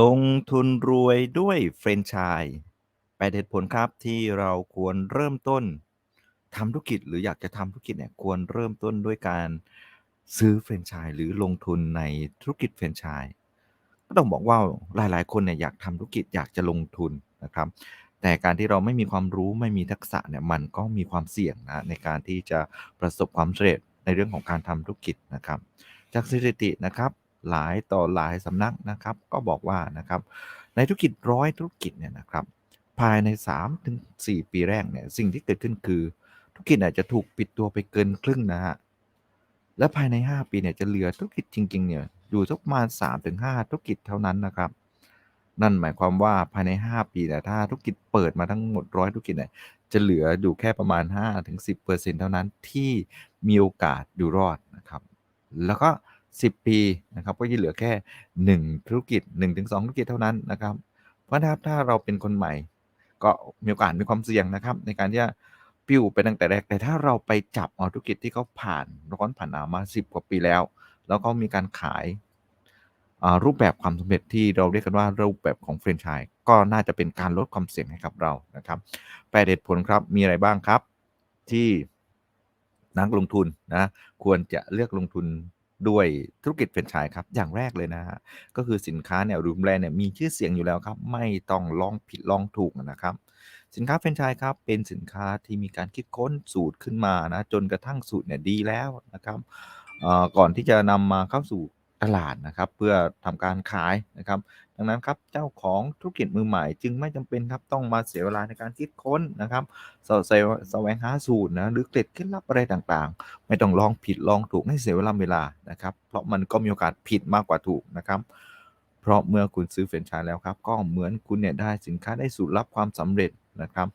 ลงทุนรวยด้วยแฟรนไชส์8เหตุผลครับที่เราควรเริ่มต้นทำธุรกิจ หรืออยากจะทำธุรกิจเนี่ยควรเริ่มต้นด้วยการซื้อแฟรนไชส์หรือลงทุนในธุรกิจแฟรนไชส์ก็ต้องบอกว่าหลายๆ คนเนี่ยอยากทำธุรกิจอยากจะลงทุนนะครับ แต่การที่เราไม่มีความรู้ไม่มีทักษะเนี่ยมันก็มีความเสี่ยงนะในการที่จะประสบความสำเร็จในเรื่องของการทำธุรกิจนะครับ จากสถิตินะครับ หลายต่อหลายสำนักนะครับ ก็บอกว่านะครับ ในธุรกิจร้อยธุรกิจเนี่ยนะครับ ภายใน 3-4 ปีแรกเนี่ยสิ่งที่เกิดขึ้นคือ ธุรกิจเนี่ยจะถูกปิดตัวไปเกินครึ่งนะฮะและภายใน 5 ปีเนี่ยจะเหลือธุรกิจจริง ๆ เนี่ยอยู่สักประมาณ 3-5 ธุรกิจเท่านั้นนะครับ นั่นหมายความว่าภายใน 5 ปีเนี่ยถ้าธุรกิจเปิดมาทั้งหมดร้อยธุรกิจเนี่ยจะเหลืออยู่แค่ประมาณ 5-10%เท่านั้นที่มีโอกาสอยู่รอดนะครับ แล้วก็ 10 ปีนะครับก็จะเหลือแค่ 1 ธุรกิจ 1-2 ธุรกิจเท่านั้นนะครับเพราะนะครับถ้าเราเป็นคนใหม่ ก็มีโอกาสมีความเสี่ยงนะครับ ในการที่จะปลิวไปตั้งแต่แรกแต่ถ้าเราไปจับเอาธุรกิจที่เขาผ่านร้อนผ่านหนาวมา 10 กว่าปีแล้ว แล้วเขามีการขายรูปแบบความสำเร็จที่เราเรียกกันว่ารูปแบบของแฟรนไชส์ก็น่าจะเป็นการลดความเสี่ยงให้กับเรานะครับ8เหตุผลครับมีอะไรบ้างครับที่นักลงทุนนะควรจะเลือกลงทุน ด้วยธุรกิจแฟรนไชส์ครับ อย่างแรกเลยนะฮะ ก็คือสินค้าเนี่ยรูมแบรนด์เนี่ยมีชื่อเสียงอยู่แล้วครับ ไม่ต้องลองผิดลองถูกนะครับ สินค้าแฟรนไชส์ครับ เป็นสินค้าที่มีการคิดค้นสูตรขึ้นมานะ จนกระทั่งสูตรเนี่ยดีแล้วนะครับก่อนที่จะนำมาเข้าสู่ ตลาดนะครับ เพื่อทำการขายนะครับ ดังนั้นครับเจ้าของธุรกิจมือใหม่ จึงไม่จำเป็นครับต้องมาเสียเวลาในการคิดค้นนะครับเสาะแสวแสวงหาสูตรนะหรือเกร็ดเคล็ดลับอะไรต่างๆ ไม่ต้องลองผิดลองถูกให้เสียเวลาเวลานะครับ เพราะมันก็มีโอกาสผิดมากกว่าถูกนะครับเพราะเมื่อคุณซื้อแฟรนไชส์แล้วครับ ก็เหมือนคุณเนี่ยได้สินค้าได้สูตรลับความสำเร็จนะครับ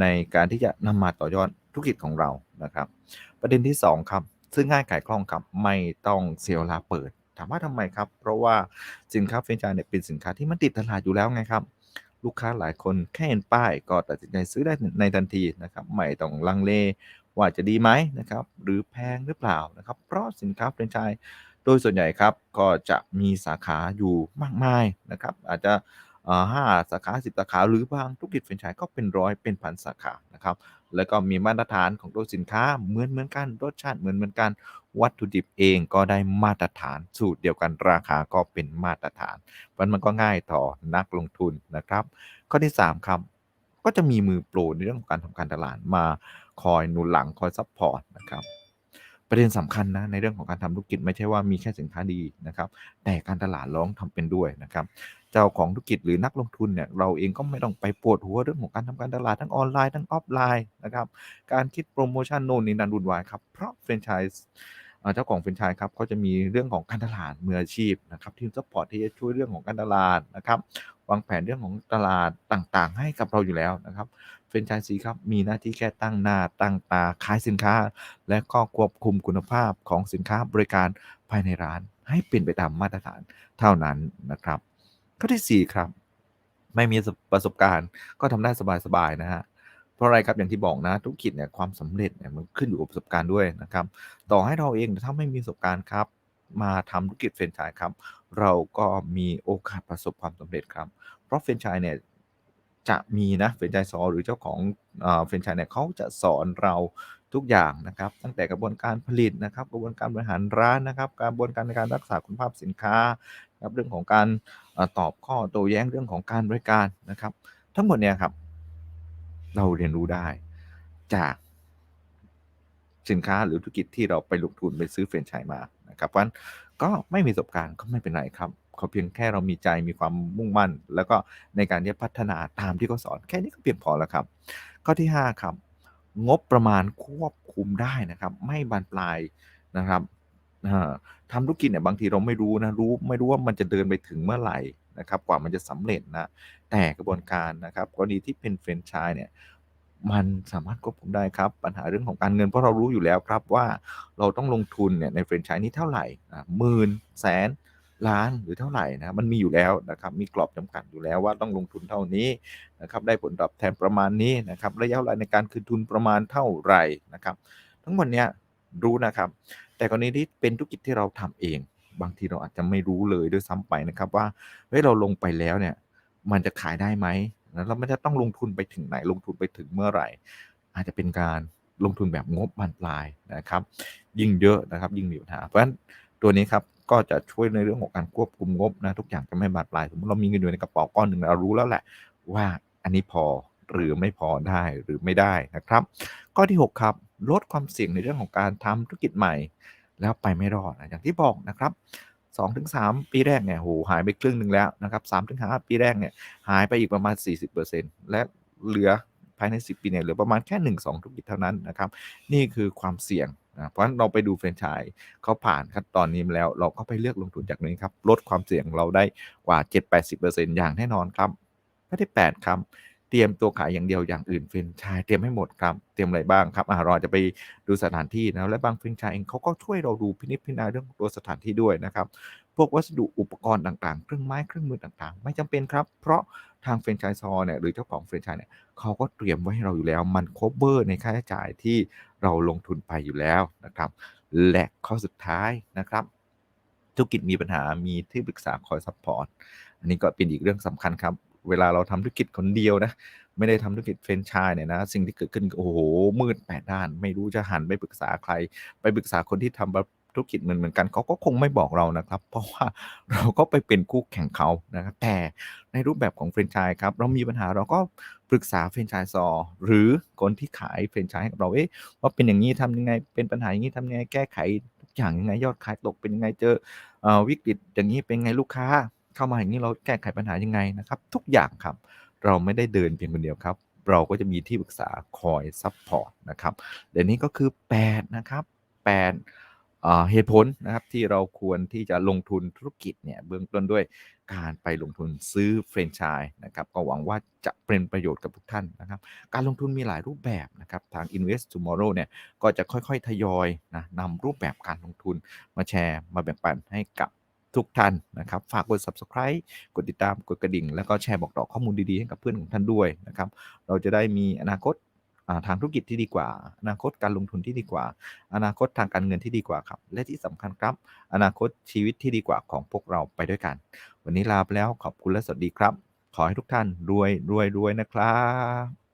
ในการที่จะนำมาต่อยอดธุรกิจของเรานะครับ ประเด็นที่ 2 ครับ ซึ่งง่ายขายคล่องครับไม่ต้องเสียเวลาเปิด ถามว่าทำไมครับ เพราะว่าสินค้าแฟรนไชส์เนี่ยเป็นสินค้าที่มันติดตลาดอยู่แล้วไงครับ ลูกค้าหลายคนแค่เห็นป้ายก็ตัดสินใจซื้อได้ในทันทีนะครับไม่ต้องลังเลว่าจะดีไหมนะครับหรือแพงหรือเปล่านะครับ เพราะสินค้าแฟรนไชส์โดยส่วนใหญ่ครับก็จะมีสาขาอยู่มากมายนะครับ อาจจะเอ่อ5สาขา10สาขา หรือบางธุรกิจแฟรนไชส์ก็เป็นร้อยเป็นพันสาขานะครับ แล้วก็มีมาตรฐานของตัวสินค้าเหมือนเหมือนกันรสชาติเหมือนเหมือนกัน วัตถุดิบเองก็ได้มาตรฐานสูตรเดียวกันราคาก็เป็นมาตรฐานเพราะมันก็ง่ายต่อนักลงทุนนะครับ ข้อที่ 3ครับก็จะมีมือโปรในเรื่องของการทำการตลาดมาคอยหนุนหลังคอยซัพพอร์ตนะครับ ประเด็นสำคัญนะในเรื่องของการทำธุรกิจไม่ใช่ว่ามีแค่สินค้าดีนะครับ แต่การตลาดร้องทำเป็นด้วยนะครับ เจ้าของธุรกิจหรือนักลงทุนเนี่ยเราเองก็ไม่ต้องไปปวดหัวเรื่องของการทำการตลาดทั้งออนไลน์ทั้งออฟไลน์นะครับ การคิดโปรโมชั่นโน่นนี่นั่นวุ่นวายครับ เพราะแฟรนไชส์เจ้าของแฟรนไชส์ครับเขาจะมีเรื่องของการตลาดมืออาชีพนะครับทีมซัปพอร์ตที่จะช่วยเรื่องของการตลาดนะครับวางแผนเรื่องของตลาดต่างๆ ให้กับเราอยู่แล้วนะครับ แฟรนไชส์ซีครับมีหน้าที่แค่ตั้งหน้าตั้งตาขายสินค้า และก็ควบคุมคุณภาพของสินค้าบริการภายในร้าน ให้เป็นไปตามมาตรฐานเท่านั้นนะครับข้อที่ 4 ครับ ไม่มีประสบการณ์ก็ทำได้สบายๆนะฮะเพราะอะไรครับอย่างที่บอกนะธุรกิจเนี่ยความสำเร็จเนี่ยมันขึ้นอยู่กับประสบการณ์ด้วยนะครับ ต่อให้เราเองถ้าไม่มีประสบการณ์ครับ มาทำธุรกิจแฟรนไชส์ครับ เราก็มีโอกาสประสบความสำเร็จครับ เพราะแฟรนไชส์เนี่ย จะมีนะแฟรนไชส์ซอหรือเจ้าของเฟรนไชส์เนี่ยเขาจะสอนเราทุกอย่างนะครับตั้งแต่กระบวนการผลิตนะครับ กระบวนการบริหารร้านนะครับ กระบวนการในการรักษาคุณภาพสินค้าครับเรื่องของการอตอบข้อโต้แย้งเรื่องของการบริการนะครับ ทั้งหมดเนี่ยครับ เราเรียนรู้ได้จากสินค้าหรือธุรกิจที่เราไปลงทุนไปซื้อแฟรนไชส์มานะครับเพราะฉะนั้นก็ไม่มีประสบการณ์ก็ไม่เป็นไรครับ เขอเพียงแค่เรามีใจมีความมุ่งมั่น แล้วก็ในการที่พัฒนาตามที่เขาสอน แค่นี้ก็เพียงพอแล้วครับ ข้อที่ 5 ครับ งบประมาณควบคุมได้นะครับ ไม่บานปลายนะครับอ่าทำธุรกิจเนี่ยบางทีเราไม่รู้นะรู้ไม่รู้ว่ามันจะเดินไปถึงเมื่อไหร่นะครับกว่ามันจะสำเร็จนะแต่กระบวนการนะครับกรณีที่เป็นแฟรนไชส์เนี่ยมันสามารถควบคุมได้ครับ ปัญหาเรื่องของการเงินเพราะเรารู้อยู่แล้วครับว่าเราต้องลงทุนเนี่ยในแฟรนไชส์นี้เท่าไหร่หมื่นแสน ล้านหรือเท่าไหร่นะมันมีอยู่แล้วนะครับมีกรอบจำกัดอยู่แล้วว่าต้องลงทุนเท่านี้นะครับได้ผลตอบแทนประมาณนี้นะครับระยะเวลาในการคืนทุนประมาณเท่าไหร่นะครับ ทั้งหมดเนี้ยรู้นะครับ แต่กรณีที่เป็นธุรกิจที่เราทำเอง บางทีเราอาจจะไม่รู้เลยด้วยซ้ำไปนะครับว่าเฮ้ยเราลงไปแล้วเนี่ยมันจะขายได้ไหมแล้วเราไม่จะต้องลงทุนไปถึงไหนลงทุนไปถึงเมื่อไหร่ อาจจะเป็นการลงทุนแบบงบบานปลายนะครับ ยิ่งเยอะนะครับ ยิ่งมีปัญหาเพราะฉะนั้นตัวนี้ครับ ก็จะช่วยในเรื่องของการควบคุมงบนะทุกอย่างจะไม่บานปลายสมมติเรามีเงินอยู่ในกระเป๋าก้อนหนึ่งเรารู้แล้วแหละ ว่าอันนี้พอหรือไม่พอได้หรือไม่ได้นะครับ ข้อที่ 6 ครับ ลดความเสี่ยงในเรื่องของการทำธุรกิจใหม่ แล้วไปไม่รอดนะอย่างที่บอกนะครับ2-3 ปีแรกเนี่ยโหหายไปครึ่งหนึ่งแล้วนะครับ3-5 ปีแรกเนี่ยหายไปอีกประมาณ 40%และเหลือภายใน 10 ปีเนี่ยเหลือประมาณแค่ 1-2 ธุรกิจเท่านั้นนะครับ นี่คือความเสี่ยง นะเพราะฉะนั้นเราไปดูแฟรนไชส์เขาผ่านขั้นตอนนี้มาแล้ว เราก็ไปเลือกลงทุนจากนี้ครับ ลดความเสี่ยงเราได้กว่า 7-80%อย่างแน่นอนครับ ไม่ได้ 8 ครับ เตรียมตัวขายอย่างเดียวอย่างอื่นแฟรนชส์เตรียมให้หมดครับ เตรียมอะไรบ้างครับอ่าเราอจะไปดูสถานที่นะและบางแฟรนชส์เองเขาก็ช่วยเราดูพินิจพิจารณาเรื่องตัวสถานที่ด้วยนะครับ พวกวัสดุอุปกรณ์ต่างๆ เครื่องไม้เครื่องมือต่างๆ ไม่จำเป็นครับ เพราะทางแฟรนชส์ซอเนี่ยหรือเจ้าของแฟรนชส์เนี่ยเขาก็เตรียมไว้ให้เราอยู่แล้วมัน cover ในค่าใช้จ่ายที่เราลงทุนไปอยู่แล้วนะครับ และข้อสุดท้ายนะครับธุรกิจมีปัญหามีที่ปรึกษาคอยซัพพอร์ต อันนี้ก็เป็นอีกเรื่องสำคัญครับ เวลาเราทำธุรกิจคนเดียวนะไม่ได้ทำธุรกิจแฟรนไชส์เนี่ยนะสิ่งที่เกิดขึ้นโอ้โหมืดแปดด้าน ไม่รู้จะหันไปปรึกษาใคร ไปปรึกษาคนที่ทำแบบธุรกิจเหมือนเหมือนกันเขาก็คงไม่บอกเรานะครับ เพราะว่าเราก็ไปเป็นคู่แข่งเขานะครับแต่ในรูปแบบของแฟรนไชส์ครับเรามีปัญหาเราก็ปรึกษาแฟรนไชส์ซอ หรือคนที่ขายแฟรนไชส์ให้กับเราเอ๊ะว่าเป็นอย่างนี้ทำยังไงเป็นปัญหาอย่างนี้ทำยังไงแก้ไขทุกอย่างยังไงยอดขายตกเป็นยังไงเจอเอวิกฤตอย่างนี้เป็นไงลูกค้า เข้ามาอย่างนี้เราแก้ไขปัญหายังไงนะครับ ทุกอย่างครับ เราไม่ได้เดินเพียงคนเดียวครับ เราก็จะมีที่ปรึกษาคอยซัพพอร์ตนะครับเดี๋ยวนี้ก็คือ 8 นะครับ 8 เหตุผลนะครับที่เราควรที่จะลงทุนธุรกิจเนี่ยเบื้องต้นด้วยการไปลงทุนซื้อแฟรนไชส์นะครับก็หวังว่าจะเป็นประโยชน์กับทุกท่านนะครับ การลงทุนมีหลายรูปแบบนะครับ ทาง Invest Tomorrow เนี่ยก็จะค่อยๆ ทยอยนะนำรูปแบบการลงทุนมาแชร์มาแบ่งปันให้กับ ทุกท่านนะครับ ฝากกด Subscribe กดติดตามกดกระดิ่ง แล้วก็แชร์บอกต่อข้อมูลดีๆ ให้กับเพื่อนของท่านด้วยนะครับ เราจะได้มีอนาคตาทางธุรกิจที่ดีกว่า อนาคตการลงทุนที่ดีกว่า อนาคตทางการเงินที่ดีกว่าครับ และที่สำคัญครับ อนาคตชีวิตที่ดีกว่าของพวกเราไปด้วยกัน วันนี้ลาไปแล้วขอบคุณและสวัสดีครับ ขอให้ทุกท่านรวยรวยรวยนะครับ